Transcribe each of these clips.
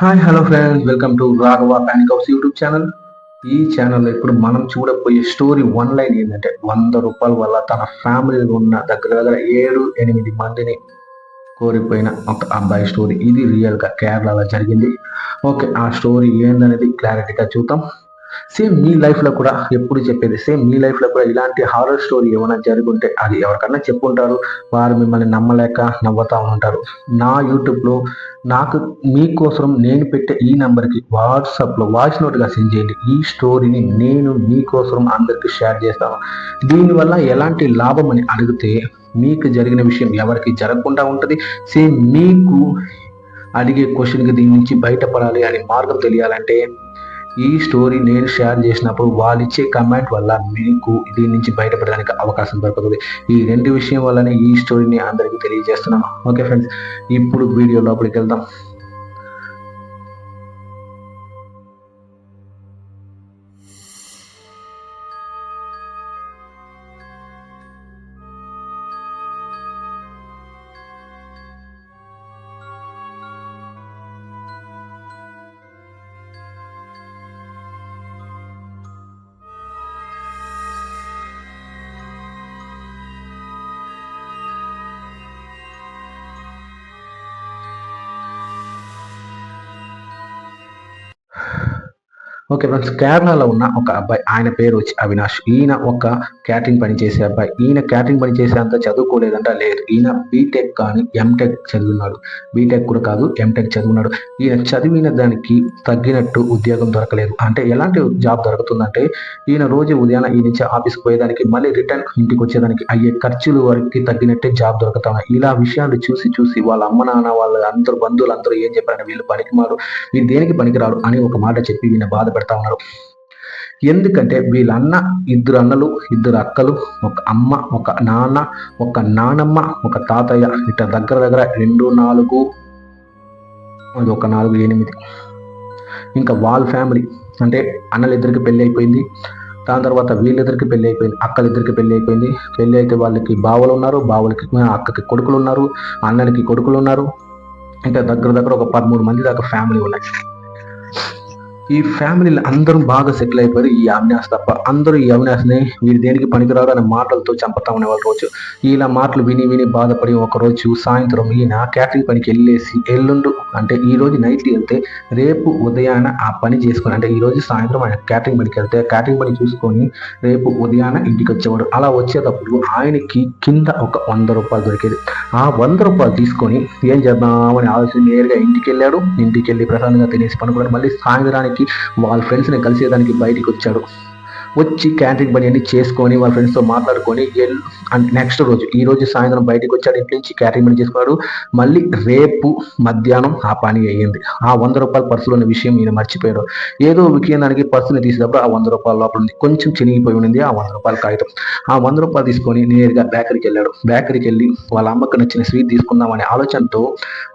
Hi hello friends. Welcome to Raghava panic house YouTube channel. ఈ ఛానల్లో ఇప్పుడు మనం చూడబోయే స్టోరీ వన్ లైన్ ఏంటంటే వంద రూపాయల వల్ల తన ఫ్యామిలీలో ఉన్న దగ్గర దగ్గర ఏడు ఎనిమిది మందిని కోరిపోయిన ఒక అబ్బాయి స్టోరీ. ఇది రియల్గా కేరళలో జరిగింది. ఓకే ఆ స్టోరీ ఏందనేది క్లారిటీగా చూద్దాం. సేమ్ మీ లైఫ్లో కూడా ఎప్పుడు చెప్పేది సేమ్ మీ లైఫ్లో కూడా ఇలాంటి హారర్ స్టోరీ ఏమైనా జరుగుంటే అది ఎవరికన్నా చెప్పుంటారు వారు మిమ్మల్ని నమ్మలేక నవ్వుతా ఉంటారు. నా యూట్యూబ్లో నాకు మీకోసం నేను పెట్టే ఈ నెంబర్కి వాట్సాప్లో వాయిస్ నోట్గా సెండ్ చేయండి. ఈ స్టోరీని నేను మీకోసం అందరికీ షేర్ చేస్తాను. దీనివల్ల ఎలాంటి లాభం అని అడిగితే మీకు జరిగిన విషయం ఎవరికి జరగకుండా ఉంటుంది. సేమ్ మీకు అడిగే క్వశ్చన్కి దీని నుంచి బయటపడాలి అనే మార్గం తెలియాలంటే ఈ స్టోరీ నేను షేర్ చేసినప్పుడు వాళ్ళు ఇచ్చే కమెంట్ వల్ల మీకు దీని నుంచి బయటపడడానికి అవకాశం దొరుకుతుంది. ఈ రెండు విషయం వల్లనే ఈ స్టోరీని అందరికీ తెలియజేస్తున్నాను. ఓకే ఫ్రెండ్స్ ఇప్పుడు వీడియో లోపలికి వెళ్దాం. ఓకే ఫ్రెండ్స్ కేరళలో ఉన్న ఒక అబ్బాయి ఆయన పేరు వచ్చి అవినాష్. ఈయన ఒక క్యాటరింగ్ పని చేసే అబ్బాయి. ఈయన క్యాటరింగ్ పని చేసేంత చదువుకోలేదంట లేదు. ఈయన బీటెక్ కానీ ఎంటెక్ చదివినాడు బీటెక్ కూడా కాదు ఎంటెక్ చదివినాడు ఈయన చదివిన దానికి తగ్గినట్టు ఉద్యోగం దొరకలేదు. అంటే ఎలాంటి జాబ్ దొరుకుతుందంటే ఈయన రోజు ఉదయాన ఈ నుంచి ఆఫీస్కి పోయేదానికి మళ్ళీ రిటర్న్ ఇంటికి వచ్చేదానికి అయ్యే ఖర్చులు వరకు తగ్గినట్టే జాబ్ దొరుకుతా ఇలా విషయాలు చూసి చూసి వాళ్ళ అమ్మ నాన్న వాళ్ళ అందరూ బంధువులు అందరూ ఏం చెప్పారని వీళ్ళు పనికిమారు వీళ్ళు దేనికి పనికిరాడు అని ఒక మాట చెప్పి ఈయన బాధపడతారు పెడతా ఉన్నారు. ఎందుకంటే వీళ్ళన్న ఇద్దరు అన్నలు ఇద్దరు అక్కలు ఒక అమ్మ ఒక నాన్న ఒక నానమ్మ ఒక తాతయ్య ఇట్లా దగ్గర దగ్గర రెండు నాలుగు అది ఒక నాలుగు ఎనిమిది. ఇంకా వాళ్ళ ఫ్యామిలీ అంటే అన్నలిద్దరికి పెళ్ళి అయిపోయింది దాని తర్వాత వీళ్ళిద్దరికి పెళ్ళి అయిపోయింది అక్కలిద్దరికి పెళ్ళి అయిపోయింది. పెళ్ళి అయితే వాళ్ళకి బావలు ఉన్నారు బావులకి అక్కకి కొడుకులు ఉన్నారు అన్నలకి కొడుకులు ఉన్నారు. ఇంకా దగ్గర దగ్గర ఒక పదమూడు మంది దాకా ఫ్యామిలీ ఉన్నాయి. ఈ ఫ్యామిలీలు అందరూ బాగా సెటిల్ అయిపోయారు. ఈ అవినాష్ తప్ప అందరూ ఈ అవినాష్ని వీరు దేనికి పనికిరారు అనే మాటలతో చంపుతా ఉండేవాళ్ళు రోజు. ఇలా మాటలు విని విని బాధపడి ఒకరోజు సాయంత్రం ఈయన క్యాటరింగ్ పనికి వెళ్ళేసి ఎల్లుండు అంటే ఈ రోజు నైట్ వెళ్తే రేపు ఉదయాన ఆ పని చేసుకుని అంటే ఈ రోజు సాయంత్రం ఆయన క్యాటరింగ్ పనికి వెళ్తే క్యాటరింగ్ పని చూసుకొని రేపు ఉదయాన ఇంటికి వచ్చేవాడు. అలా వచ్చేటప్పుడు ఆయనకి కింద ఒక వంద రూపాయలు దొరికేది. ఆ వంద రూపాయలు తీసుకొని ఏం చేద్దామని ఆలోచన నేరుగా ఇంటికి వెళ్ళాడు. ఇంటికి వెళ్ళి ప్రశాంతంగా తినేసి పనుకున్నాడు. మళ్ళీ సాయంత్రానికి వాళ్ళ ఫ్రెండ్స్ని కలిసేదానికి బయటికి వచ్చాడు. వచ్చి క్యాంటీన్ పని అన్ని చేసుకొని వాళ్ళ ఫ్రెండ్స్తో మాట్లాడుకొని నెక్స్ట్ రోజు ఈ రోజు సాయంత్రం బయటకు వచ్చాడు ఇంటి నుంచి క్యాటరింగ్ పని చేసుకున్నాడు. మళ్ళీ రేపు మధ్యాహ్నం ఆ పని అయ్యింది. ఆ వంద రూపాయల పర్సులో ఉన్న విషయం ఈయన మర్చిపోయాడు. ఏదో వికేందానికి పర్సుని తీసేటప్పుడు ఆ వంద రూపాయల లోపల ఉంది. కొంచెం చినిగిపోయి ఉంది ఆ వంద రూపాయల కాగితం. ఆ వంద రూపాయలు తీసుకొని నేరుగా బేకరీకి వెళ్ళాడు. బేకరీకి వెళ్ళి వాళ్ళ అమ్మకు నచ్చిన స్వీట్ తీసుకుందామనే ఆలోచనతో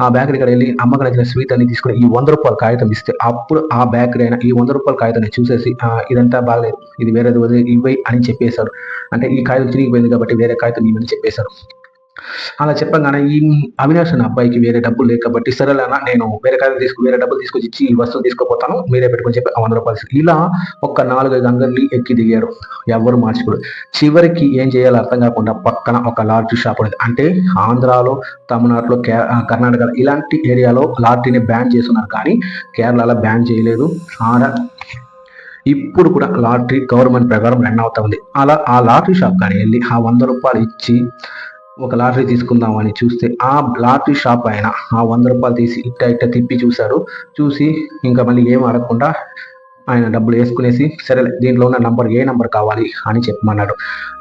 ఆ బేకరీకి వెళ్ళి అమ్మకు నచ్చిన స్వీట్ అని తీసుకుని ఈ వంద రూపాయల కాగితం ఇస్తే అప్పుడు ఆ బేకరీ అయినా ఈ వంద రూపాయల కాగితాన్ని చూసేసి ఇదంతా బాగలేదు. ఇది వేరేది వదిలే ఇవ్వై అని చెప్పేశాడు అంటే ఈ కాగితం చిరిగిపోయింది కాబట్టి వేరే కాగితం ఇవ్వని చెప్పేశారు. అలా చెప్పగానే ఈ అవినాష్ అనే అబ్బాయికి వేరే డబ్బులు లేక కాబట్టి సరేలేనా నేను వేరే కాగితం తీసుకు వేరే డబ్బులు తీసుకొచ్చి ఇచ్చి ఈ వస్తువు తీసుకోపోతాను మీరే పెట్టుకొని చెప్పి వంద రూపాయలు ఇలా ఒక నాలుగైదు అంగళ్ళు ఎక్కి దిగారు. ఎవరు మార్చుకోడు చివరికి ఏం చేయాలో అర్థం కాకుండా పక్కన ఒక లాటరీ షాప్ ఉంది అంటే ఆంధ్రాలో తమిళనాడులో కే కర్ణాటకలో ఇలాంటి ఏరియాలో లాటరీని బ్యాన్ చేస్తున్నారు కానీ కేరళలో బ్యాన్ చేయలేదు. ఆడ ఇప్పుడు కూడా లాటరీ గవర్నమెంట్ ప్రకారం రన్ అవుతా ఉంది. అలా ఆ లాటరీ షాప్ కానీ వెళ్ళి ఆ వంద రూపాయలు ఇచ్చి ఒక లాటరీ తీసుకుందామని చూస్తే ఆ లాటరీ షాప్ ఆయన ఆ వంద రూపాయలు తీసి ఇట్ట ఇట్ట తిప్పి చూశారు. చూసి ఇంకా మళ్ళీ ఏం అడగకుండా ఆయన డబ్బులు వేసుకునేసి సరే దీంట్లో ఉన్న నంబర్ ఏ నంబర్ కావాలి అని చెప్పమన్నాడు.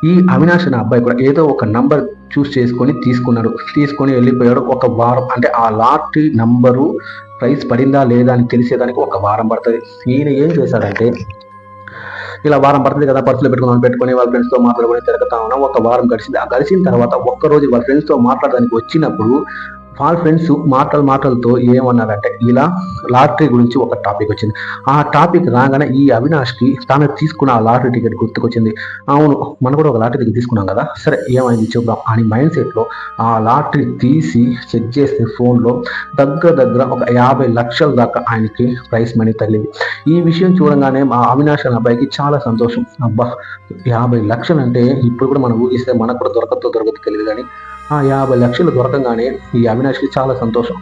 ఈ అవినాష్ అనే అబ్బాయి కూడా ఏదో ఒక నంబర్ చూస్ చేసుకొని తీసుకున్నాడు. తీసుకొని వెళ్ళిపోయాడు ఒక వారం. అంటే ఆ లాటరీ నంబరు ప్రైస్ పడిందా లేదా అని తెలిసేదానికి ఒక వారం పడుతుంది. ఈయన ఏం చేశాడంటే ఇలా వారం పడుతుంది కదా పర్సులో పెట్టుకుని పెట్టుకొని వాళ్ళ ఫ్రెండ్స్తో మాట్లాడుకుని మాట్లాడుకొని ఉన్నాం. ఒక వారం గడిచింది. ఆ గడిచిన తర్వాత ఒక్క రోజు వాళ్ళ ఫ్రెండ్స్తో మాట్లాడడానికి వచ్చినప్పుడు వాళ్ళ ఫ్రెండ్స్ మాటలు మాటలతో ఏమన్నారంటే ఇలా లాటరీ గురించి ఒక టాపిక్ వచ్చింది. ఆ టాపిక్ రాగానే ఈ అవినాష్కి తాను తీసుకున్న ఆ లాటరీ టికెట్ గుర్తుకొచ్చింది. అవును మనం కూడా ఒక లాటరీ టికెట్ తీసుకున్నాం కదా. సరే ఏమైంది చూద్దాం అని మైండ్ సెట్లో ఆ లాటరీ తీసి చెక్ చేస్తే ఫోన్లో దగ్గర దగ్గర ఒక యాభై లక్షల దాకా ఆయనకి ప్రైస్ మనీ తగిలింది. ఈ విషయం చూడగానే మా అవినాష్ అనే అబ్బాయికి చాలా సంతోషం. అబ్బా యాభై లక్షలు అంటే ఇప్పుడు కూడా మనం ఊహిస్తే మనకు కూడా దొరకతో దొరకదు తెలియదు కానీ ఆ యాభై లక్షలు దొరకంగానే ఈ అవినాష్కి చాలా సంతోషం.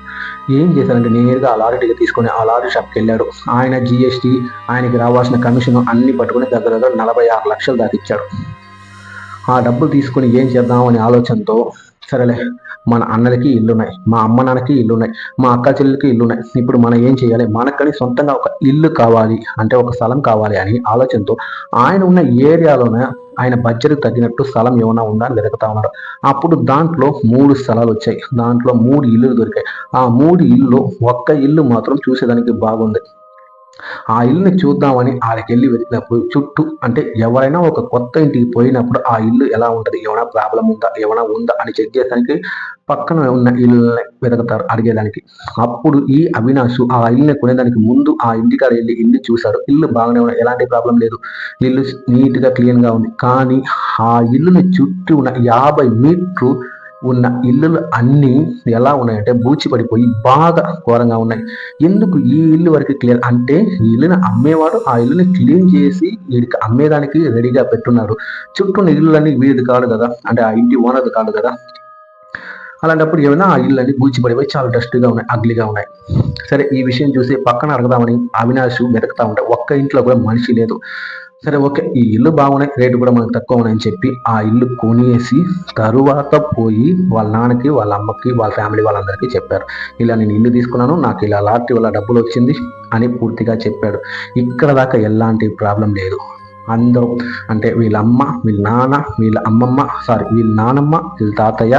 ఏం చేశారంటే నేరుగా ఆ లారీ టికెట్ తీసుకొని ఆ లారీ షాప్కి వెళ్ళాడు. ఆయన జిఎస్టీ ఆయనకి రావాల్సిన కమిషన్ అన్ని పట్టుకుని దగ్గర దగ్గర నలభై ఆరు లక్షలు దాకా ఇచ్చాడు. ఆ డబ్బులు తీసుకుని ఏం చేద్దాం అనే ఆలోచనతో సరేలే మన అన్నలకి ఇల్లున్నాయి మా అమ్మ నాన్నకి ఇల్లున్నాయి మా అక్క చెల్లెలకి ఇల్లున్నాయి. ఇప్పుడు మనం ఏం చేయాలి? మనకని సొంతంగా ఒక ఇల్లు కావాలి అంటే ఒక స్థలం కావాలి అని ఆలోచనతో ఆయన ఉన్న ఏరియాలోనే ఆయన బడ్జెట్కి తగ్గినట్టు స్థలం ఏమైనా ఉందా అని వెతుకుతా ఉన్నారు. అప్పుడు దాంట్లో మూడు స్థలాలు వచ్చాయి. దాంట్లో మూడు ఇల్లులు దొరికాయి. ఆ మూడు ఇల్లు ఒక్క ఇల్లు మాత్రం చూసేదానికి బాగుంది. ఆ ఇల్లుని చూద్దామని ఆడికి వెళ్ళి వెతికినప్పుడు చుట్టూ అంటే ఎవరైనా ఒక కొత్త ఇంటికి పోయినప్పుడు ఆ ఇల్లు ఎలా ఉంటుంది? ఏమైనా ప్రాబ్లం ఉందా? ఏమైనా ఉందా? అని చెక్ చేయడానికి పక్కన ఉన్న ఇల్లుని వెతుకుతారు అడిగేదానికి. అప్పుడు ఈ అవినాష్ ఆ ఇల్లుని కొనేదానికి ముందు ఆ ఇంటికాడ వెళ్ళి ఇల్లు చూశారు. ఇల్లు బాగానే ఉన్నాయి. ఎలాంటి ప్రాబ్లం లేదు. ఇల్లు నీట్గా క్లీన్గా ఉంది. కానీ ఆ ఇల్లుని చుట్టూ ఉన్న యాభై మీటర్లు ఉన్న ఇల్లులు అన్నీ ఎలా ఉన్నాయంటే బూచి పడిపోయి బాగా ఘోరంగా ఉన్నాయి. ఎందుకు ఈ ఇల్లు వరకు క్లియర్ అంటే ఈ ఇల్లుని అమ్మేవాడు ఆ ఇల్లుని క్లీన్ చేసి వీడికి అమ్మేదానికి రెడీగా పెట్టున్నాడు. చుట్టూ ఉన్న ఇల్లులన్నీ వీడిది కాదు కదా. అంటే ఆ ఇంటి ఓనర్ది కాదు కదా. అలాంటప్పుడు ఏమైనా ఆ ఇల్లు అన్ని బూచిపడిపోయి చాలా డస్ట్గా ఉన్నాయి అగ్లీగా ఉన్నాయి. సరే ఈ విషయం చూసి పక్కన అడగదామని అవినాష్ వెతుకుతా ఉంటాయి ఒక్క ఇంట్లో కూడా మనిషి లేదు. సరే ఓకే ఈ ఇల్లు బాగున్నాయి రేటు కూడా మనకు తక్కువ ఉన్నాయని చెప్పి ఆ ఇల్లు కొనేసి తరువాత పోయి వాళ్ళ నాన్నకి వాళ్ళ అమ్మకి వాళ్ళ ఫ్యామిలీ వాళ్ళందరికీ చెప్పారు. ఇలా నేను ఇల్లు తీసుకున్నాను నాకు ఇలా లాటరీ వల్ల డబ్బులు వచ్చింది అని పూర్తిగా చెప్పాడు. ఇక్కడ దాకా ఎలాంటి ప్రాబ్లం లేదు. అందరూ అంటే వీళ్ళ అమ్మ వీళ్ళ నాన్న వీళ్ళ అమ్మమ్మ సారీ వీళ్ళ నానమ్మ వీళ్ళ తాతయ్య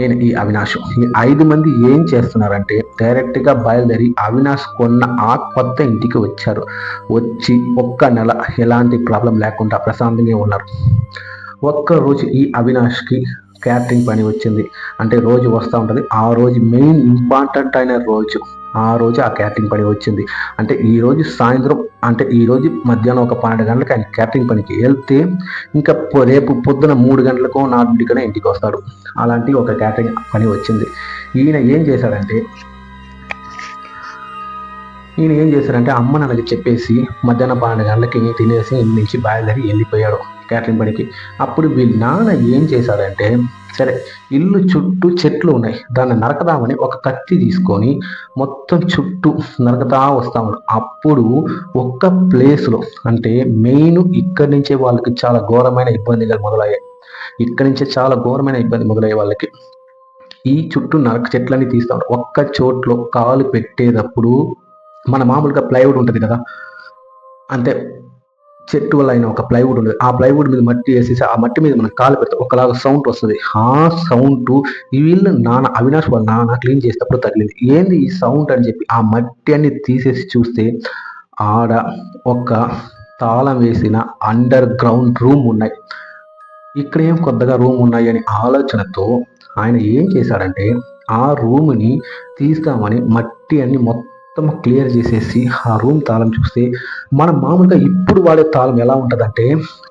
నేను ఈ అవినాష్ ఈ ఐదు మంది ఏం చేస్తున్నారంటే డైరెక్ట్గా బయలుదేరి అవినాష్ కొన్న ఆ కొత్త ఇంటికి వచ్చారు. వచ్చి ఒక్క నెల ఎలాంటి ప్రాబ్లం లేకుండా ప్రశాంతంగా ఉన్నారు. ఒక్క రోజు ఈ అవినాష్కి క్యాటరింగ్ పని వచ్చింది. అంటే రోజు వస్తూ ఉంటుంది. ఆ రోజు మెయిన్ ఇంపార్టెంట్ అయిన రోజు ఆ రోజు ఆ క్యాటరింగ్ పని వచ్చింది. అంటే ఈ రోజు సాయంత్రం అంటే ఈ రోజు మధ్యాహ్నం ఒక పన్నెండు గంటలకు ఆయన క్యాటరింగ్ పనికి వెళ్తే ఇంకా రేపు పొద్దున మూడు గంటలకో నాలుగింటికనే ఇంటికి వస్తాడు. అలాంటి ఒక క్యాటరింగ్ పని వచ్చింది. ఈయన ఏం చేశాడంటే ఈయన ఏం చేశారంటే అమ్మ నాన్నకి చెప్పేసి మధ్యాహ్నం పన్నెండు గంటలకి తినేసి ఇంటి నుంచి బయలుదేరి వెళ్ళిపోయాడు. క్యాటరింగ్ పనికి అప్పుడు వీళ్ళ నాన్న ఏం చేశాడంటే సరే ఇల్లు చుట్టూ చెట్లు ఉన్నాయి. దాన్ని నరకదామని ఒక కత్తి తీసుకొని మొత్తం చుట్టూ నరకతా వస్తాము అప్పుడు ఒక్క ప్లేస్లో అంటే మెయిన్ ఇక్కడి నుంచే వాళ్ళకి చాలా ఘోరమైన ఇబ్బందిగా మొదలయ్యాయి. ఇక్కడి నుంచే చాలా ఘోరమైన ఇబ్బంది మొదలయ్యే వాళ్ళకి. ఈ చుట్టూ నరక చెట్లన్నీ తీస్తాం ఒక్క చోట్లో కాలు పెట్టేటప్పుడు మన మామూలుగా ప్లైవుడ్ ఉంటుంది కదా అంటే చెట్టు వల్ల అయిన ఒక ప్లైవుడ్ ఉండదు ఆ ప్లైవుడ్ మీద మట్టి వేసేసి ఆ మట్టి మీద మనం కాలు పెడితే ఒకలాగా సౌండ్ వస్తుంది. ఆ సౌండ్ వీళ్ళు నాన్న అవినాష్ వాళ్ళ నాన్న క్లీన్ చేసేటప్పుడు తగిలింది. ఏంది ఈ సౌండ్ అని చెప్పి ఆ మట్టి అన్ని తీసేసి చూస్తే ఆడ ఒక తాళం వేసిన అండర్ గ్రౌండ్ రూమ్ ఉన్నాయి. ఇక్కడ ఏం కొత్తగా రూమ్ ఉన్నాయి అని ఆలోచనతో ఆయన ఏం చేశాడంటే ఆ రూమ్ని తీస్తామని మట్టి అన్ని మొత్తం మొత్తం క్లియర్ చేసేసి ఆ రూమ్ తాళం చూస్తే మనం మామూలుగా ఇప్పుడు వాడే తాళం ఎలా ఉంటుందంటే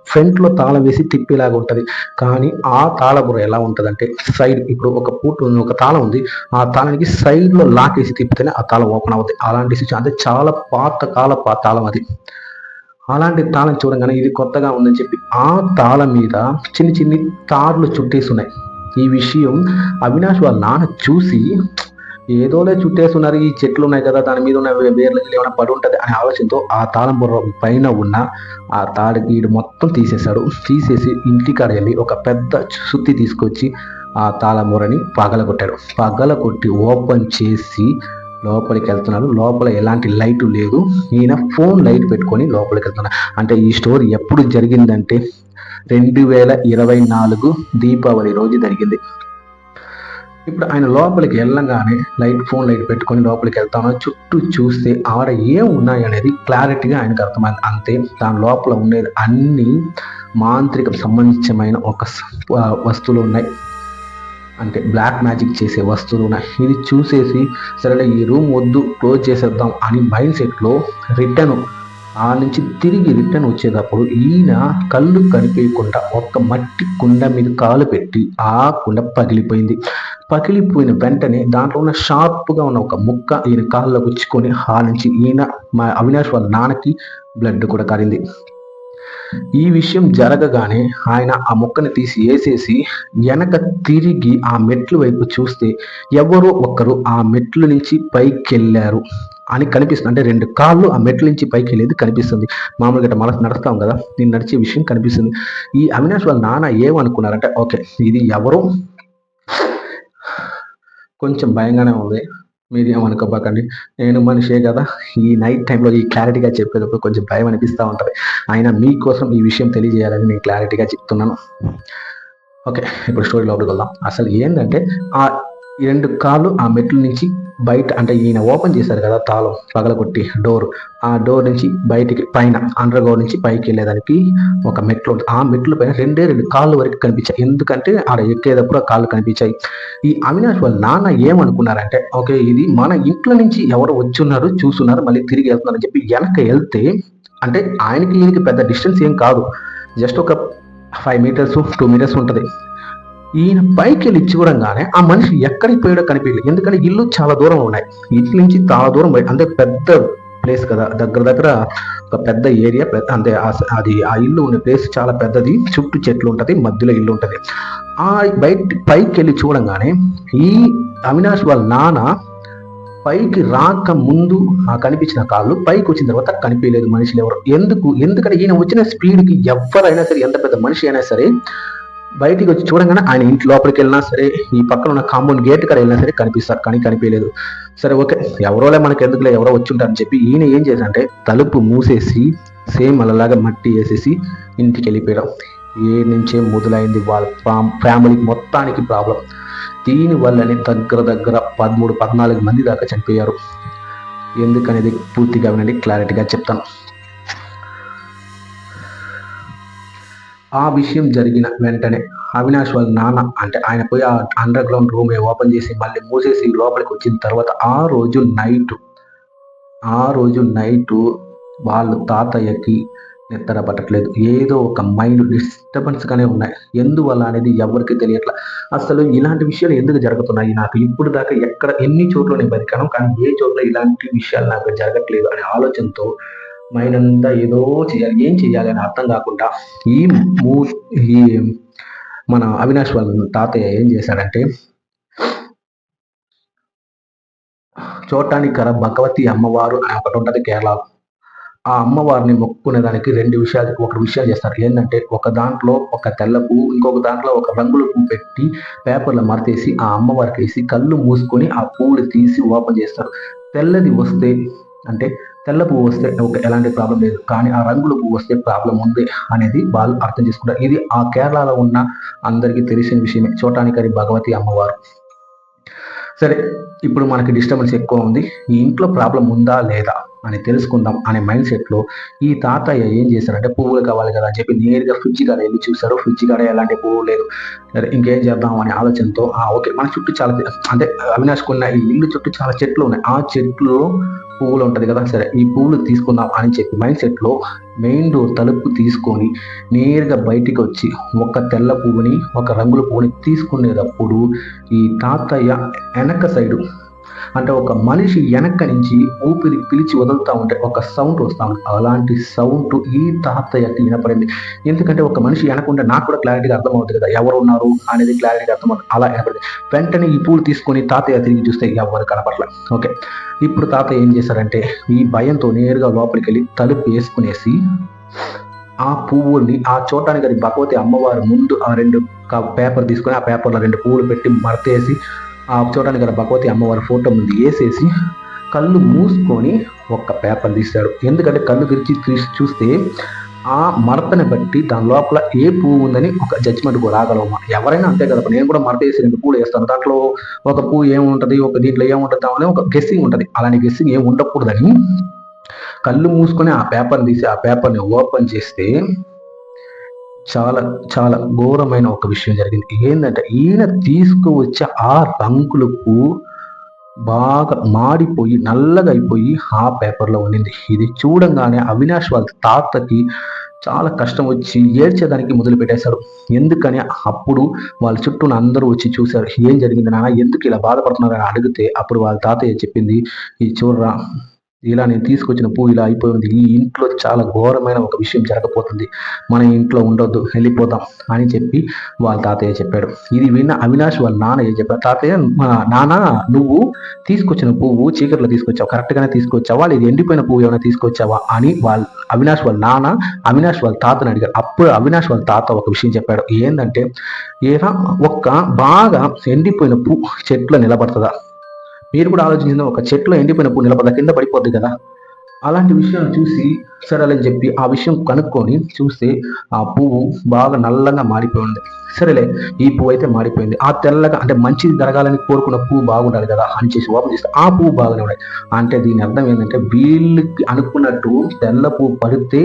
ఫ్రంట్లో తాళం వేసి తిప్పేలాగా ఉంటుంది. కానీ ఆ తాళబుర ఎలా ఉంటుందంటే సైడ్ ఇప్పుడు ఒక పూట ఒక తాళం ఉంది. ఆ తాళానికి సైడ్లో లాక్ వేసి తిప్పితేనే ఆ తాళం ఓపెన్ అవుతుంది. అలాంటి సిచ్యువేషన్ అంటే చాలా పాత కాల తాళం అది. అలాంటి తాళం చూడగానే ఇది కొత్తగా ఉందని చెప్పి ఆ తాళం మీద చిన్ని చిన్ని తార్లు చుట్టేసి ఉన్నాయి. ఈ విషయం అవినాష్ వాళ్ళ నాన్న చూసి ఏదోలే చుట్టేస్తున్నారు ఈ చెట్లు ఉన్నాయి కదా దాని మీద ఉన్న వేర్లు ఏమైనా పడి ఉంటుంది అనే ఆలోచనతో ఆ తాళం బుర్ర పైన ఉన్న ఆ తాడు గీడు మొత్తం తీసేశాడు. తీసేసి ఇంటికాడ వెళ్ళి ఒక పెద్ద సుత్తి తీసుకొచ్చి ఆ తాళం బుర్రని పగలగొట్టాడు. పగలగొట్టి ఓపెన్ చేసి లోపలికి వెళ్తున్నాడు లోపల ఎలాంటి లైట్ లేదు. ఈయన ఫోన్ లైట్ పెట్టుకొని లోపలికి వెళ్తున్నాడు అంటే ఈ స్టోరీ ఎప్పుడు జరిగిందంటే రెండు వేల ఇరవై నాలుగు దీపావళి రోజు జరిగింది. ఇప్పుడు ఆయన లోపలికి వెళ్ళగానే లైట్ ఫోన్ లైట్ పెట్టుకొని లోపలికి వెళ్తాను. చుట్టూ చూస్తే ఆడ ఏం ఉన్నాయి అనేది క్లారిటీగా ఆయనకు అర్థమైంది. అంతే దాని లోపల ఉండేది అన్ని మాంత్రిక సంబంధించమైన ఒక వస్తువులు ఉన్నాయి. అంటే బ్లాక్ మ్యాజిక్ చేసే వస్తువులు ఉన్నాయి. ఇది చూసేసి సరే ఈ రూమ్ వద్దు క్లోజ్ చేసేద్దాం అని మైండ్ సెట్లో రిటర్న్ ఆ నుంచి తిరిగి రిటర్న్ వచ్చేటప్పుడు ఈయన కళ్ళు కనిపించకుండా ఒక్క మట్టి కుండ మీద కాలు పెట్టి ఆ కుండ పగిలిపోయింది. పగిలిపోయిన వెంటనే దాంట్లో ఉన్న షార్ప్గా ఉన్న ఒక ముక్క ఈయన కాళ్ళలో గుచ్చుకొని ఆ నుంచి ఈయన మా అవినాష్ వాళ్ళ నాన్నకి బ్లడ్ కూడా కారింది. ఈ విషయం జరగగానే ఆయన ఆ మొక్కని తీసి వేసేసి వెనక తిరిగి ఆ మెట్ల వైపు చూస్తే ఎవరో ఒకరు ఆ మెట్ల నుంచి పైకి వెళ్ళారు అని కనిపిస్తుంది. అంటే రెండు కాళ్ళు ఆ మెట్ల నుంచి పైకి వెళ్ళేది కనిపిస్తుంది. మామూలుగా మనసు నడుస్తాం కదా నేను నడిచే విషయం కనిపిస్తుంది. ఈ అవినాష్ వాళ్ళ నాన్న ఏమనుకున్నారంటే ఓకే ఇది ఎవరో కొంచెం భయంగానే ఉంది. మీరు ఏమనుకోబాకండి. నేను మనిషే కదా. ఈ నైట్ టైంలో ఈ క్లారిటీగా చెప్పేటప్పుడు కొంచెం భయం అనిపిస్తూ ఉంటుంది. అయినా మీకోసం ఈ విషయం తెలియజేయాలని నేను క్లారిటీగా చెప్తున్నాను. ఓకే ఇప్పుడు స్టోరీ లోపలికి వెళ్దాం. అసలు ఏంటంటే ఆ రెండు కాళ్ళు ఆ మెట్ల నుంచి బయట అంటే ఈయన ఓపెన్ చేశారు కదా తాళం పగలగొట్టి డోర్. ఆ డోర్ నుంచి బయటికి పైన అండర్ గ్రౌండ్ నుంచి పైకి వెళ్ళేదానికి ఒక మెట్లు ఆ మెట్ల పైన రెండే రెండు కాళ్ళు వరకు కనిపించాయి. ఎందుకంటే ఆడ ఎక్కేటప్పుడు ఆ కాళ్ళు కనిపించాయి. ఈ అవినాష్ వాళ్ళ నాన్న ఏమనుకున్నారంటే ఓకే ఇది మన ఇంట్లో నుంచి ఎవరు వచ్చున్నారు చూస్తున్నారు మళ్ళీ తిరిగి వెళ్తున్నారని చెప్పి వెనక వెళ్తే అంటే ఆయనకి ఈయనకి పెద్ద డిస్టెన్స్ ఏం కాదు. జస్ట్ ఒక ఫైవ్ మీటర్స్ టూ మీటర్స్ ఉంటుంది. ఈయన పైకి వెళ్ళి చూడంగానే ఆ మనిషి ఎక్కడికి పోయాడో కనిపించలేదు. ఎందుకంటే ఇల్లు చాలా దూరం ఉన్నాయి. ఇంటి నుంచి చాలా దూరం అంటే పెద్ద ప్లేస్ కదా. దగ్గర దగ్గర ఒక పెద్ద ఏరియా అంటే అది ఆ ఇల్లు ఉన్న ప్లేస్ చాలా పెద్దది. చుట్టూ చెట్లు ఉంటుంది మధ్యలో ఇల్లు ఉంటుంది. ఆ బయట పైకి వెళ్ళి చూడంగానే ఈ అవినాష్ వాళ్ళ నాన్న పైకి రాక ముందు ఆ కనిపించిన కాళ్ళు పైకి వచ్చిన తర్వాత కనిపించలేదు మనుషులు ఎవరు. ఎందుకు? ఎందుకంటే ఈయన వచ్చిన స్పీడ్కి ఎవరైనా సరే ఎంత పెద్ద మనిషి అయినా సరే బయటికి వచ్చి చూడంగానే ఆయన ఇంటి లోపలికి వెళ్ళినా సరే ఈ పక్కన ఉన్న కాంపౌండ్ గేట్ కడ వెళ్ళినా సరే కనిపిస్తారు. కానీ కనిపించలేదు. సరే ఓకే. ఎవరోలే మనకి ఎందుకులే ఎవరో వచ్చి ఉంటారని చెప్పి ఈయన ఏం చేశారంటే తలుపు మూసేసి సేమ్ అలాగా మట్టి వేసేసి ఇంటికి వెళ్ళిపోయడం ఏ నుంచే మొదలైంది వాళ్ళ ఫ్యామిలీకి మొత్తానికి ప్రాబ్లం. దీని వల్లనే దగ్గర దగ్గర పదమూడు పద్నాలుగు మంది దాకా చనిపోయారు. ఎందుకనేది పూర్తిగా వినండి క్లారిటీగా చెప్తాను. ఆ విషయం జరిగిన వెంటనే అవినాష్ వాళ్ళ నాన్న అంటే ఆయన పోయి ఆ అండర్ గ్రౌండ్ రూమ్ ఓపెన్ చేసి మళ్ళీ మూసేసి లోపలికి వచ్చిన తర్వాత ఆ రోజు నైట్ ఆ రోజు నైట్ వాళ్ళు తాతయ్యకి నిద్ర పట్టట్లేదు. ఏదో ఒక మైండ్ డిస్టర్బెన్స్గానే ఉన్నాయి. ఎందువల్ల అనేది ఎవరికి తెలియట్లా. అసలు ఇలాంటి విషయాలు ఎందుకు జరుగుతున్నాయి? నాకు ఇప్పుడు దాకా ఎక్కడ ఎన్ని చోట్ల నేను బతికాను కానీ ఏ చోట్ల ఇలాంటి విషయాలు నాకు జరగట్లేదు అనే ఆలోచనతో మైండ్ అంతా ఏదో చేయాలి. ఏం చేయాలి అని అర్థం కాకుండా ఈ మూ ఈ మన అవినాష్ వాళ్ళ తాతయ్య ఏం చేశాడంటే చూడటానికి కదా భగవతి అమ్మవారు అని ఒకటి ఉంటుంది కేరళలో. ఆ అమ్మవారిని మొక్కుకునే దానికి రెండు విషయాలు ఒక విషయాలు చేస్తారు. ఏంటంటే ఒక దాంట్లో ఒక తెల్ల పువ్వు ఇంకొక దాంట్లో ఒక రంగుల పువ్వు పెట్టి పేపర్లో మరతేసి ఆ అమ్మవారికి వేసి కళ్ళు మూసుకొని ఆ పువ్వులు తీసి ఓపెన్ చేస్తారు. తెల్లది వస్తే అంటే తెల్ల పువ్వు వస్తే ఒక ఎలాంటి ప్రాబ్లం లేదు. కానీ ఆ రంగుల పువ్వు వస్తే ప్రాబ్లం ఉంది అనేది వాళ్ళు అర్థం చేసుకుంటారు. ఇది ఆ కేరళలో ఉన్న అందరికీ తెలిసిన విషయమే. చూడటానికి భగవతి అమ్మవారు. సరే ఇప్పుడు మనకి డిస్టర్బెన్స్ ఎక్కువ ఉంది. ఈ ఇంట్లో ప్రాబ్లం ఉందా లేదా? అని తెలుసుకుందాం అనే మైండ్ సెట్లో ఈ తాతయ్య ఏం చేశారంటే పువ్వులు కావాలి కదా అని చెప్పి నేరుగా ఫ్రిడ్జ్ కాడ వెళ్ళి చూశారు? ఫ్రిడ్జ్ కాడ ఎలాంటి పువ్వు లేదు ఇంకేం చేద్దాం అనే ఆలోచనతో ఆ ఓకే మన చుట్టూ చాలా అంటే అవినాష్ కొన్న ఈ ఇల్లు చుట్టూ చాలా చెట్లు ఉన్నాయి. ఆ చెట్లు పువ్వులు ఉంటుంది కదా? సరే ఈ పువ్వులు తీసుకుందాం అని చెప్పి మైండ్ సెట్లో మెయిన్ డోర్ తలుపు తీసుకొని నేరుగా బయటికి వచ్చి ఒక తెల్ల పువ్వుని ఒక రంగుల పువ్వుని తీసుకునేటప్పుడు ఈ తాతయ్య వెనక సైడు అంటే ఒక మనిషి వెనక్క నుంచి ఊపిరి పిలిచి వదులుతూ ఉంటే ఒక సౌండ్ వస్తూ ఉంటుంది అలాంటి సౌండ్ ఈ తాతయ్యకి వినపడింది. ఎందుకంటే ఒక మనిషి వెనకుంటే నాకు కూడా క్లారిటీగా అర్థమవుతుంది కదా ఎవరు ఉన్నారు అనేది క్లారిటీగా అర్థమవుతుంది. అలా వినపడింది వెంటనే ఈ పూలు తీసుకొని తాతయ్య తిరిగి చూస్తే ఎవరు కనపట్ల ఓకే. ఇప్పుడు తాతయ్య ఏం చేశారంటే ఈ భయంతో నేరుగా లోపలికి వెళ్ళి తలుపు వేసుకునేసి ఆ పువ్వుల్ని ఆ చూడటానికి అది భగవతి అమ్మవారి ముందు ఆ రెండు పేపర్ తీసుకొని ఆ పేపర్లో రెండు పువ్వులు పెట్టి మరతేసి ఆ చూడడానికి గల భగవతి అమ్మవారి ఫోటో ముందు వేసేసి కళ్ళు మూసుకొని ఒక్క పేపర్ తీశాడు. ఎందుకంటే కళ్ళు తెరిచి తీసి చూస్తే ఆ మడతని బట్టి దాని లోపల ఏ పువ్వు ఉందని ఒక జడ్జిమెంట్ రాగలవు ఎవరైనా అంతే కదా నేను కూడా మడత వేసి రెండు పూలు వేస్తాను. దాంట్లో ఒక పువ్వు ఏముంటుంది ఒక దీంట్లో ఏముంటుంది అని ఒక గెస్సింగ్ ఉంటుంది. అలాంటి గెస్సింగ్ ఏమి ఉండకూడదని కళ్ళు మూసుకొని ఆ పేపర్ని తీసి ఆ పేపర్ని ఓపెన్ చేస్తే చాలా చాలా ఘోరమైన ఒక విషయం జరిగింది. ఏంటంటే ఈయన తీసుకువచ్చే ఆ రంగులకు బాగా మాడిపోయి నల్లగా అయిపోయి ఆ పేపర్లో ఉండింది. ఇది చూడంగానే అవినాష్ వాళ్ళ తాతకి చాలా కష్టం వచ్చి ఏడ్చేదానికి మొదలు పెట్టేశారు ఎందుకని? అప్పుడు వాళ్ళ చుట్టూ అందరూ వచ్చి చూశారు. ఏం జరిగింది నాన్న? ఎందుకు ఇలా బాధపడుతున్నారని అడిగితే అప్పుడు వాళ్ళ తాతయ్య చెప్పింది ఈ చూడరా ఇలా నేను తీసుకొచ్చిన పువ్వు ఇలా అయిపోయింది. ఈ ఇంట్లో చాలా ఘోరమైన ఒక విషయం జరగబోతుంది. మన ఇంట్లో ఉండొద్దు వెళ్ళిపోదాం అని చెప్పి వాళ్ళ తాతయ్య చెప్పాడు. ఇది విన్న అవినాష్ వాళ్ళ నాన్న ఏం చెప్పాడు తాతయ్య నాన్న నువ్వు తీసుకొచ్చిన పువ్వు చీకట్లో తీసుకొచ్చావు. కరెక్ట్గానే తీసుకొచ్చావా? ఇది ఎండిపోయిన పువ్వు ఏమైనా తీసుకొచ్చావా? అని వాళ్ళ అవినాష్ వాళ్ళ నాన్న అవినాష్ వాళ్ళ తాతని అడిగారు. అప్పుడు అవినాష్ వాళ్ళ తాత ఒక విషయం చెప్పాడు. ఏంటంటే ఏరా ఒక్క బాగా ఎండిపోయిన పువ్వు చెట్లో నిలబడుతుందా? మీరు కూడా ఆలోచించిన ఒక చెట్లో ఎండిపోయిన పువ్వు నిలబడ కింద పడిపోద్ది కదా? అలాంటి విషయాలు చూసి సరేలని చెప్పి ఆ విషయం కనుక్కొని చూస్తే ఆ పువ్వు బాగా నల్లగా మాడిపోయి ఉంది. సరేలే ఈ పువ్వు అయితే మాడిపోయింది ఆ తెల్లగా అంటే మంచిది జరగాలని కోరుకున్న పువ్వు బాగుండాలి కదా అని చేసి ఓపెన్ చేస్తే ఆ పువ్వు బాగానే ఉన్నాయి. అంటే దీని అర్థం ఏంటంటే వీళ్ళకి అనుకున్నట్టు తెల్ల పువ్వు పడితే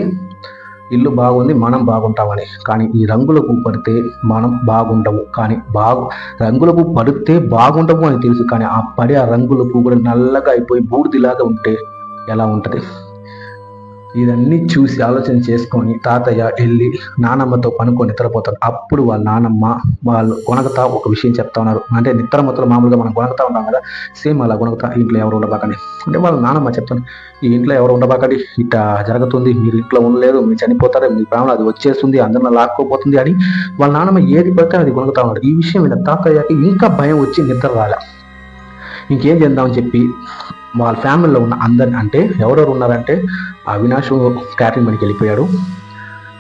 ఇల్లు బాగుంది మనం బాగుంటామని. కానీ ఈ రంగులకు పడితే మనం బాగుండము. కానీ బాగు రంగులకు పడితే బాగుండము అని తెలుసు. కానీ ఆ పడి ఆ రంగులకు కూడా నల్లగా అయిపోయి బూడిదిలాగా ఉంటే ఎలా ఉంటుంది? ఇదన్నీ చూసి ఆలోచన చేసుకొని తాతయ్య వెళ్ళి నానమ్మతో పనుకొని నిద్రపోతారు. అప్పుడు వాళ్ళ నానమ్మ వాళ్ళు కొనగతా ఒక విషయం చెప్తా ఉన్నారు. అంటే నిద్ర మామూలుగా మనం కొనగతా ఉంటాం కదా సేమ్ అలా కొనగతా ఇంట్లో ఎవరు ఉండబాకండి. అంటే వాళ్ళ నానమ్మ చెప్తాను ఈ ఇంట్లో ఎవరు ఉండబాకండి? ఇట జరుగుతుంది మీరు ఇంట్లో ఉండలేదు మీరు చనిపోతారు మీ ప్రాణం అది వచ్చేస్తుంది అందరిని లాక్కోపోతుంది అని వాళ్ళ నానమ్మ ఏది పడితే అది కొనుగుతా ఉన్నారు ఈ విషయం విన్న తాతయ్యకి ఇంకా భయం వచ్చి నిద్ర రాలే. ఇంకేం చేద్దామని చెప్పి వాళ్ళ ఫ్యామిలీలో ఉన్న అందరిని అంటే ఎవరెవరు ఉన్నారంటే అవినాష్ క్యాటరింగ్ పనికి వెళ్ళిపోయాడు.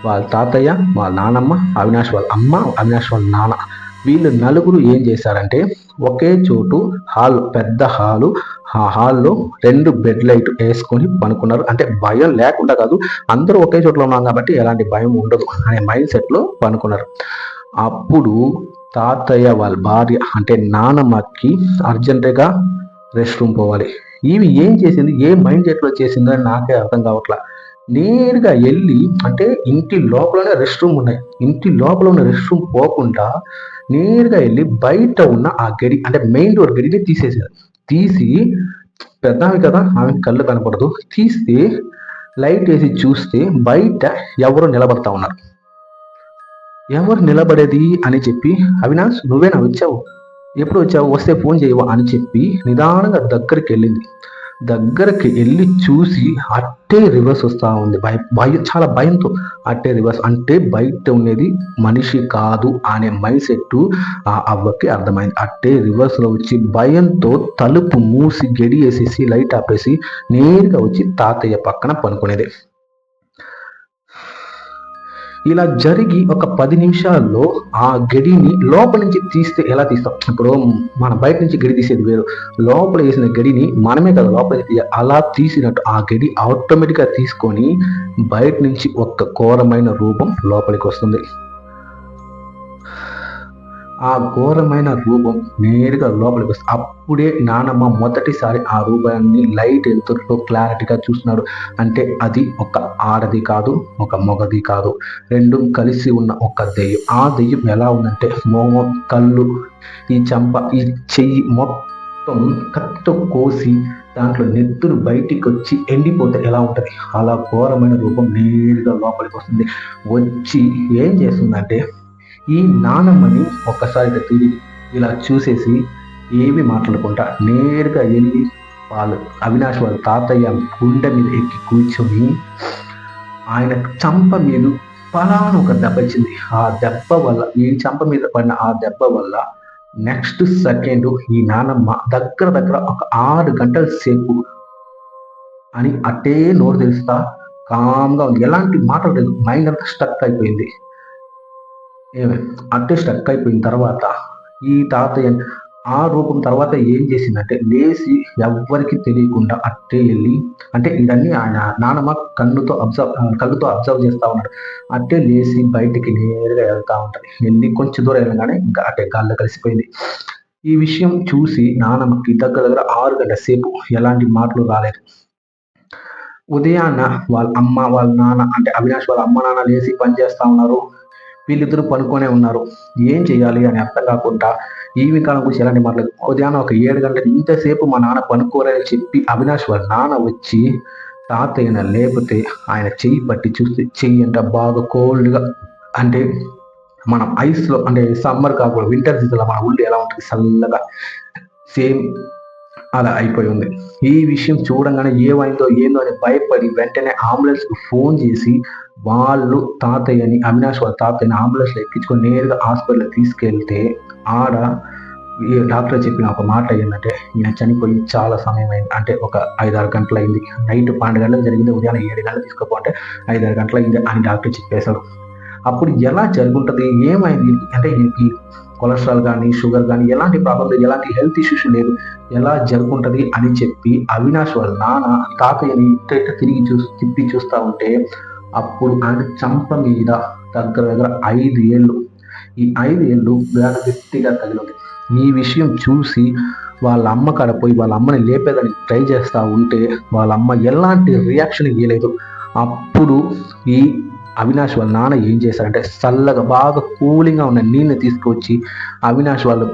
వాళ్ళ తాతయ్య వాళ్ళ నానమ్మ అవినాష్ వాళ్ళ అమ్మ అవినాష్ వాళ్ళ నాన్న. వీళ్ళు నలుగురు ఏం చేశారంటే ఒకే చోటు హాల్ పెద్ద హాలు ఆ హాల్లో రెండు బెడ్ లైట్ వేసుకొని పనుకున్నారు. అంటే భయం లేకుండా కాదు అందరూ ఒకే చోట్ల ఉన్నాం కాబట్టి ఎలాంటి భయం ఉండదు అనే మైండ్ సెట్లో పనుకున్నారు. అప్పుడు తాతయ్య వాళ్ళ భార్య అంటే నానమ్మకి అర్జెంటుగా రెస్ట్ రూమ్ పోవాలి. ఈమె ఏం చేసింది ఏ మైండ్ సెట్లో చేసిందో అని నాకే అర్థం కావట్లా. నేరుగా వెళ్ళి అంటే ఇంటి లోపలనే రెస్ట్ రూమ్ ఉన్నాయి. ఇంటి లోపల ఉన్న రెస్ట్ రూమ్ పోకుండా నేరుగా వెళ్ళి బయట ఉన్న ఆ గడి అంటే మెయిన్ డోర్ గడిని తీసేసారు తీసి పెద్దామి కదా ఆమె కళ్ళు కనపడదు. తీస్తే లైట్ వేసి చూస్తే బయట ఎవరు నిలబడతా ఉన్నారు? ఎవరు నిలబడేది అని చెప్పి అవినాష్ నువ్వేనా వచ్చావు? ఎప్పుడు వచ్చావు వస్తే ఫోన్ చేయవా? అని చెప్పి నిదానంగా దగ్గరికి వెళ్ళింది దగ్గరికి వెళ్ళి చూసి అట్టే రివర్స్ వస్తూ ఉంది. భయ భయం చాలా భయంతో అట్టే రివర్స్. అంటే బయట ఉండేది మనిషి కాదు అనే మైండ్ సెట్ ఆ అవ్వకి అర్థమైంది. అట్టే రివర్స్లో వచ్చి భయంతో తలుపు మూసి గడి వేసేసి లైట్ ఆపేసి నేరుగా వచ్చి తాతయ్య పక్కన పనుకునేది. ఇలా జరిగి ఒక పది నిమిషాల్లో ఆ గడిని లోపల నుంచి తీస్తే ఎలా తీస్తాం? ఇప్పుడు మన బయట నుంచి గడి తీసేది వేరు. లోపల వేసిన గడిని మనమే కదా లోపల అలా తీసినట్టు ఆ గడి ఆటోమేటిక్గా తీసుకొని బయట నుంచి ఒక ఘోరమైన రూపం లోపలికి వస్తుంది. ఆ ఘోరమైన రూపం నేరుగా లోపలికి వస్తుంది. అప్పుడే నానమ్మ మొదటిసారి ఆ రూపాన్ని లైట్ ఎంతో క్లారిటీగా చూస్తున్నాడు. అంటే అది ఒక ఆడది కాదు ఒక మొగది కాదు. రెండు కలిసి ఉన్న ఒక దెయ్యం. ఆ దెయ్యం ఎలా ఉందంటే మోహం కళ్ళు ఈ చంప ఈ చెయ్యి మొత్తం కత్తో కోసి దాంట్లో నెత్తులు బయటికి వచ్చి ఎండిపోతే ఎలా ఉంటుంది? అలా ఘోరమైన రూపం నేరుగా లోపలికి వస్తుంది. వచ్చి ఏం చేస్తుందంటే ఈ నానమ్మని ఒక్కసారి తిరిగి ఇలా చూసేసి ఏమి మాట్లాడకుండా నేరుగా వెళ్ళి వాళ్ళు అవినాష్ వాళ్ళ తాతయ్య గుండె మీద ఎక్కి కూర్చొని ఆయన చంప మీద పలాను ఒక దెబ్బ ఇచ్చింది ఆ దెబ్బ వల్ల ఈ చంప మీద పడిన ఆ దెబ్బ వల్ల నెక్స్ట్ సెకండ్ ఈ నానమ్మ దగ్గర దగ్గర ఒక ఆరు గంటల సేపు అని అట్టే నోరు తెలుస్తా కామ్గా ఉంది. ఎలాంటి మాటలు లేదు మైండ్ అంతా స్టక్ అయిపోయింది. అట్టే స్టక్ అయిపోయిన తర్వాత ఈ తాతయ్య ఆ రూపం తర్వాత ఏం చేసిందంటే లేచి ఎవ్వరికి తెలియకుండా అట్టే వెళ్ళి అంటే ఇవన్నీ ఆయన నానమ్మ కన్నుతో అబ్జర్వ్ కళ్ళుతో అబ్జర్వ్ చేస్తూ ఉన్నాడు. అట్టే లేచి బయటికి నేరుగా వెళ్తూ ఉంటుంది. వెళ్ళి కొంచెం దూరం వెళ్ళగానే ఇంకా అట్టే గాల్లో కలిసిపోయింది. ఈ విషయం చూసి నానమ్మకి దగ్గర దగ్గర ఆరు గంటల సేపు ఎలాంటి మాటలు రాలేదు. ఉదయాన్న వాళ్ళ అమ్మ వాళ్ళ నాన్న అంటే అవినాష్ వాళ్ళ అమ్మ నాన్న లేచి పని చేస్తా ఉన్నారు. వీళ్ళిద్దరూ పనుకొనే ఉన్నారు. ఏం చేయాలి అని అర్థం కాకుండా ఈవి కాలం గురించి ఎలాంటి మాట్లాడదు ఉదయాన్నం ఒక ఏడు గంటలు ఇంతసేపు మా నాన్న పనుకోరని చెప్పి అవినాష్ వాళ్ళ నాన్న వచ్చి తాతయ్యన లేకపోతే ఆయన చెయ్యి పట్టి చూస్తే చెయ్యి అంట బాగా కోల్డ్గా అంటే మనం ఐస్లో అంటే సమ్మర్ కాకుండా వింటర్ సీజన్లో మన ఉల్లి ఎలా ఉంటుంది? చల్లగా. సేమ్ అలా అయిపోయి ఉంది. ఈ విషయం చూడంగానే ఏమైందో ఏందో అని భయపడి వెంటనే అంబులెన్స్ ఫోన్ చేసి వాళ్ళు తాతయ్యని అవినాష్ వాళ్ళ తాతయ్యని అంబులెన్స్ ఎక్కించుకొని నేరుగా హాస్పిటల్ తీసుకెళ్తే ఆడ ఈ డాక్టర్ చెప్పిన ఒక మాట ఏంటంటే ఈయన చనిపోయి చాలా సమయం అయింది అంటే ఒక ఐదారు గంటలు అయింది నైట్ పన్నెండు గంటలు జరిగింది. ఉదయం ఏడు గంటలు తీసుకోపోతే ఐదారు గంటలు అయింది అని డాక్టర్ చెప్పేశాడు. అప్పుడు ఎలా జరుగుంటుంది? ఏమైంది? అంటే ఈయనకి కొలెస్ట్రాల్ కానీ షుగర్ కానీ ఎలాంటి ప్రాబ్లం లేదు. ఎలాంటి హెల్త్ ఇష్యూస్ లేదు ఎలా జరుగుంటది అని చెప్పి అవినాష్ వాళ్ళ నాన్న తాతయ్యని ఇట్ట ఇట్ట తిరిగి చూ తిప్పి చూస్తూ ఉంటే అప్పుడు ఆయన చంప మీద దగ్గర దగ్గర ఐదు ఏళ్ళు. ఈ ఐదు ఏళ్ళు వేల గట్టిగా తగిలింది ఈ విషయం చూసి వాళ్ళ అమ్మ కాడ పోయి వాళ్ళ అమ్మని లేపేదానికి ట్రై చేస్తూ ఉంటే వాళ్ళ అమ్మ ఎలాంటి రియాక్షన్ ఇవ్వలేదు అప్పుడు ఈ అవినాష్ వాళ్ళ నాన్న ఏం చేశారంటే చల్లగా బాగా కూలింగ్గా ఉన్న నీళ్ళని తీసుకొచ్చి అవినాష్ వాళ్ళు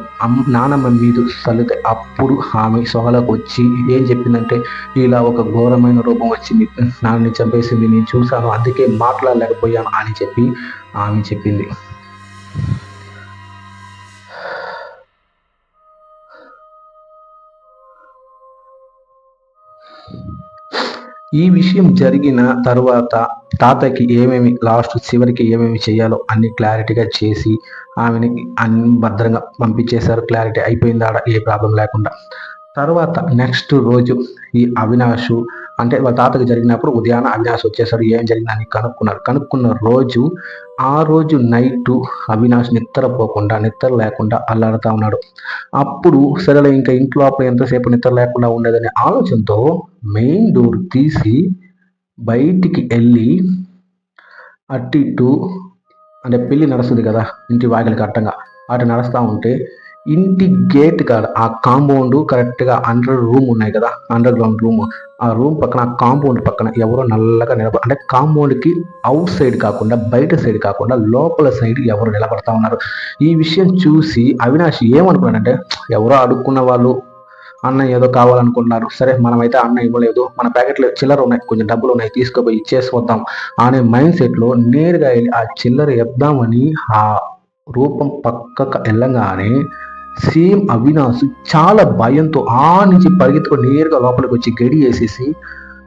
నానమ్మ మీద చల్లితే అప్పుడు ఆమె సొగలకు వచ్చి ఏం చెప్పిందంటే ఇలా ఒక ఘోరమైన రూపం వచ్చింది నాన్నని చంపేసింది నేను చూశాను అందుకే మాట్లాడలేకపోయాను అని చెప్పి ఆమె చెప్పింది. ఈ విషయం జరిగిన తర్వాత తాతకి ఏమేమి లాస్ట్ చివరికి ఏమేమి చేయాలో అన్ని క్లారిటీగా చేసి ఆమెని అన్ని భద్రంగా పంపించేశారు. క్లారిటీ అయిపోయింది ఆడ ఏ ప్రాబ్లం లేకుండా. తర్వాత నెక్స్ట్ రోజు ఈ అవినాష్ అంటే వాళ్ళ తాతకి జరిగినప్పుడు ఉదయాన అవినాష్ వచ్చేసాడు ఏం జరిగిందని కనుక్కున్నారు. కనుక్కున్న రోజు ఆ రోజు నైట్ అవినాష్ నిద్రపోకుండా నిద్ర లేకుండా అల్లాడుతూ ఉన్నాడు. అప్పుడు సరేలే ఇంకా ఇంట్లో అప్పుడు ఎంతసేపు నిద్ర లేకుండా ఉండేదనే ఆలోచనతో మెయిన్ డోర్ తీసి బయటికి వెళ్ళి అటు ఇటు అంటే పెళ్ళి నడుస్తుంది కదా ఇంటి వాకిలికి అట్టంగా అటు నడుస్తూ ఉంటే ఇంటి గేట్ కాడ ఆ కాంపౌండ్ కరెక్ట్గా అండర్ రూమ్ ఉన్నాయి కదా అండర్ గ్రౌండ్ రూమ్ ఆ రూమ్ పక్కన ఆ కాంపౌండ్ పక్కన ఎవరో నల్లగా నిలబడి అంటే కాంపౌండ్కి అవుట్ సైడ్ కాకుండా బయట సైడ్ కాకుండా లోపల సైడ్ ఎవరు నిలబడతా ఉన్నారు. ఈ విషయం చూసి అవినాష్ ఏమనుకున్నాడంటే ఎవరో అడుక్కున్న వాళ్ళు అన్న ఏదో కావాలనుకుంటున్నారు. సరే మనమైతే అన్న ఇవ్వలేదు. మన ప్యాకెట్లో చిల్లర ఉన్నాయి కొంచెం డబ్బులు ఉన్నాయి తీసుకుపోయి ఇచ్చేసి వద్దాం అనే మైండ్ సెట్లో నేరుగా వెళ్ళి ఆ చిల్లర ఇద్దామని ఆ రూపం పక్కకు వెళ్ళగానే సేమ్ అవినాష్ చాలా భయంతో ఆ నుంచి పరిగెత్తుకొని నేరుగా లోపలికి వచ్చి గడి వేసేసి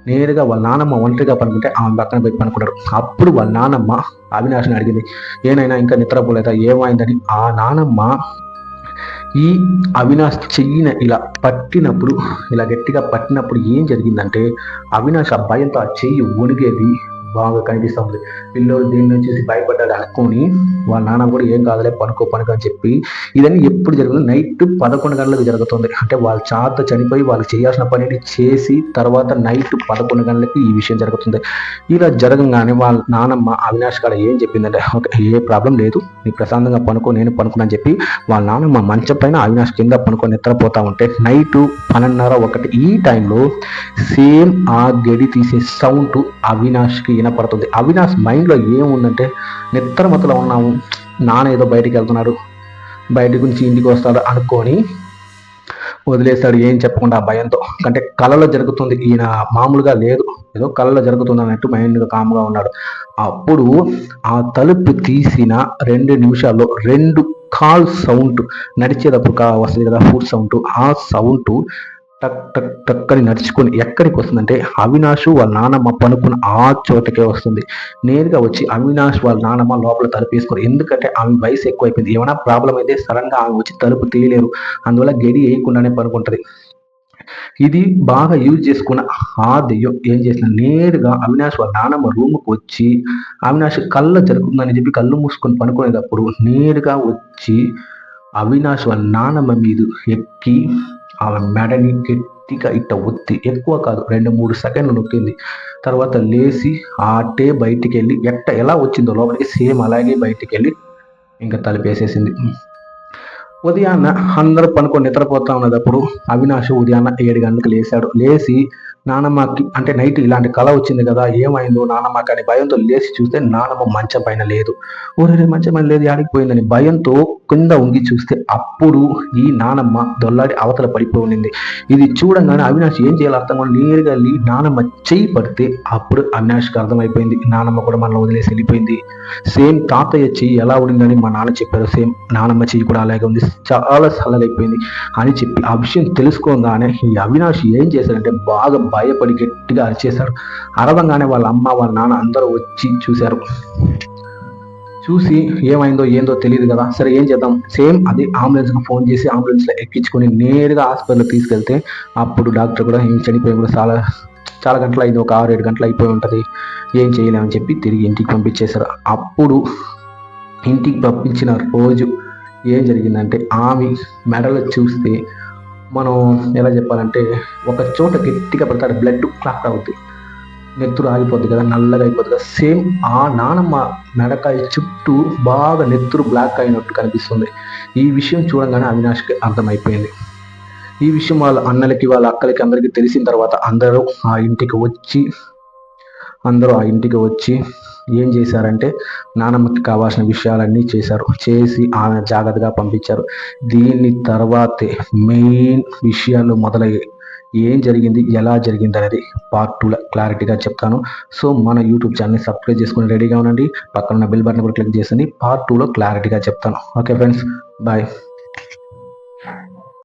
నేరుగా వాళ్ళ నానమ్మ ఒంటరిగా పనుకుంటే ఆమె పక్కన పెట్టి పనుకుంటారు అప్పుడు వాళ్ళ నానమ్మ అవినాష్ని అడిగింది ఏనైనా ఇంకా నిద్రపోలేదా? ఏమైందని? ఆ నానమ్మ ఈ అవినాష్ చెయ్యిన ఇలా పట్టినప్పుడు ఇలా గట్టిగా పట్టినప్పుడు ఏం జరిగిందంటే అవినాష్ ఆ భయంతో ఆ చెయ్యి ఒడిగేది బాగా కనిపిస్తూ ఉంది. పిల్లోడు దీన్ని చూసి భయపడ్డాడు అనుకొని వాళ్ళ నాన్న కూడా ఏం కాదులే పనుకో పనుకో అని చెప్పి ఇదన్నీ ఎప్పుడు జరుగుతుంది? నైట్ పదకొండు గంటలకు జరుగుతుంది. అంటే వాళ్ళ చాత చనిపోయి వాళ్ళు చేయాల్సిన పనిని చేసి తర్వాత నైట్ పదకొండు గంటలకి ఈ విషయం జరుగుతుంది. ఇలా జరగంగానే వాళ్ళ నానమ్మ అవినాష్ గారు ఏం చెప్పిందంటే ఓకే ఏ ప్రాబ్లం లేదు నీ ప్రశాంతంగా పనుకో నేను పనుకున్నాను చెప్పి వాళ్ళ నానమ్మ మంచం పైన అవినాష్ కింద పనుకొని నిద్రపోతా ఉంటే నైట్ పన్నెండున్నర ఒకటి ఈ టైంలో సేమ్ ఆ గడి తీసే సౌండ్ అవినాష్కి వినపడుతుంది. అవినాష్ మైండ్లో ఏముందంటే నిద్రమతలో ఉన్నాము. నాన్న ఏదో బయటికి వెళ్తున్నాడు. బయట గురించి ఇంటికి వస్తాడు అనుకొని వదిలేస్తాడు. ఏం చెప్పకుండా ఆ భయంతో. అంటే కళలో జరుగుతుంది. ఈయన మామూలుగా లేదు. ఏదో కళలో జరుగుతుంది అన్నట్టు మైండ్గా కామ్గా ఉన్నాడు. అప్పుడు ఆ తలుపు తీసిన రెండు నిమిషాల్లో రెండు కాల్ సౌండ్ నడిచేటప్పుడు వస్తుంది కదా ఫుడ్ సౌండ్ ఆ సౌండ్ టక్ టక్ టక్ అని నడుచుకొని ఎక్కడికి వస్తుందంటే అవినాష్ వాళ్ళ నానమ్మ పనుకున్న ఆ చోటకే వస్తుంది. నేరుగా వచ్చి అవినాష్ వాళ్ళ నానమ్మ లోపల తలుపు వేసుకోరు ఎందుకంటే ఆమె వయసు ఎక్కువైపోయింది. ఏమైనా ప్రాబ్లం అయితే సడన్గా ఆమె వచ్చి తలుపు తీయలేరు. అందువల్ల గడి వేయకుండానే పనుకుంటది. ఇది బాగా యూజ్ చేసుకున్న ఆ దెయ్యం ఏం చేసిన నేరుగా అవినాష్ వాళ్ళ నానమ్మ రూమ్కి వచ్చి అవినాష్ కళ్ళ జరుగుతుందని చెప్పి కళ్ళు మూసుకొని పనుకునేటప్పుడు నేరుగా వచ్చి అవినాష్ వాళ్ళ నానమ్మ మీద ఎక్కి ఆమె మెడని గట్టిగా ఇట్ట ఒత్తి ఎక్కువ కాదు రెండు మూడు సెకండ్లు నొక్కింది. తర్వాత లేచి ఆటే బయటికి వెళ్ళి ఎట్ట ఎలా వచ్చిందో లోపలికి సేమ్ అలాగే బయటికి వెళ్ళి ఇంకా తలిపేసేసింది. ఉదయాన్న అందరూ పనుకొని నిద్రపోతా ఉన్నదప్పుడు అవినాష్ ఉదయాన్న ఏడు గంటలకు లేచాడు. లేచి నానమ్మకి అంటే నైట్ ఇలాంటి కళ వచ్చింది కదా ఏమైందో నానమ్మకి అని భయంతో లేచి చూస్తే నానమ్మ మంచం పైన లేదు. ఊరే మంచం పైన లేదు ఆడికి పోయిందని భయంతో కింద ఉంగి చూస్తే అప్పుడు ఈ నానమ్మ దొల్లాడి అవతల పడిపోయి ఉండింది. ఇది చూడంగానే అవినాష్ ఏం చేయాలి అర్థం కూడా నేరుగా వెళ్ళి నానమ్మ చెయ్యి పడితే అప్పుడు అవినాష్కి అర్థమైపోయింది. నానమ్మ కూడా మనల్ని వదిలేసి వెళ్ళిపోయింది. సేమ్ తాతయ్య చెయ్యి ఎలా ఉండిందని మా నాన్న చెప్పారు. సేమ్ నానమ్మ చెయ్యి కూడా అలాగే ఉంది. చాలా చల్లగా అని చెప్పి ఆ విషయం తెలుసుకోగానే ఈ అవినాష్ ఏం చేశాడంటే బాగా భయపడి గట్టిగా అరిచేశాడు అరవంగానే వాళ్ళ అమ్మ వాళ్ళ నాన్న అందరూ వచ్చి చూశారు. చూసి ఏమైందో ఏందో తెలియదు కదా. సరే ఏం చేద్దాం? సేమ్ అది అంబులెన్స్కి ఫోన్ చేసి అంబులెన్స్లో ఎక్కించుకొని నేరుగా హాస్పిటల్కి తీసుకెళ్తే అప్పుడు డాక్టర్ కూడా ఏం చనిపోయి కూడా చాలా చాలా గంటలు అయింది. ఒక ఆరు ఏడు గంటలు అయిపోయి ఉంటుంది. ఏం చేయలేమని చెప్పి తిరిగి ఇంటికి పంపించేశారు. అప్పుడు ఇంటికి పంపించిన రోజు ఏం జరిగిందంటే ఆమె మెడలో చూస్తే మనం ఎలా చెప్పాలంటే ఒక చోట గట్టిగా పడతాడు బ్లడ్ క్లాక్ అవుతుంది నెత్తురు ఆగిపోద్ది కదా నల్లగా అయిపోద్ది కదా. సేమ్ ఆ నానమ్మ మెడకాయ చుట్టూ బాగా నెత్తురు బ్లాక్ అయినట్టు కనిపిస్తుంది. ఈ విషయం చూడంగానే అవినాష్కి అర్థమైపోయింది. ఈ విషయం వాళ్ళ అన్నలకి వాళ్ళ అక్కలకి అందరికీ తెలిసిన తర్వాత అందరూ ఆ ఇంటికి వచ్చి అందరూ ఆ ఇంటికి వచ్చి ఏం చేశారంటే నానమ్మకి కావాల్సిన విషయాలన్నీ చేశారు. చేసి ఆమె జాగ్రత్తగా పంపించారు. దీని తర్వాతే మెయిన్ విషయాలు మొదలయ్యాయి. ఏం జరిగింది? ఎలా జరిగింది అనేది పార్ట్ టూలో క్లారిటీగా చెప్తాను. సో మన యూట్యూబ్ ఛానల్ని సబ్స్క్రైబ్ చేసుకుని రెడీగా ఉండండి. పక్కన ఉన్న బెల్ బటన్ కూడా క్లిక్ చేసింది పార్ట్ టూలో క్లారిటీగా చెప్తాను. Okay friends bye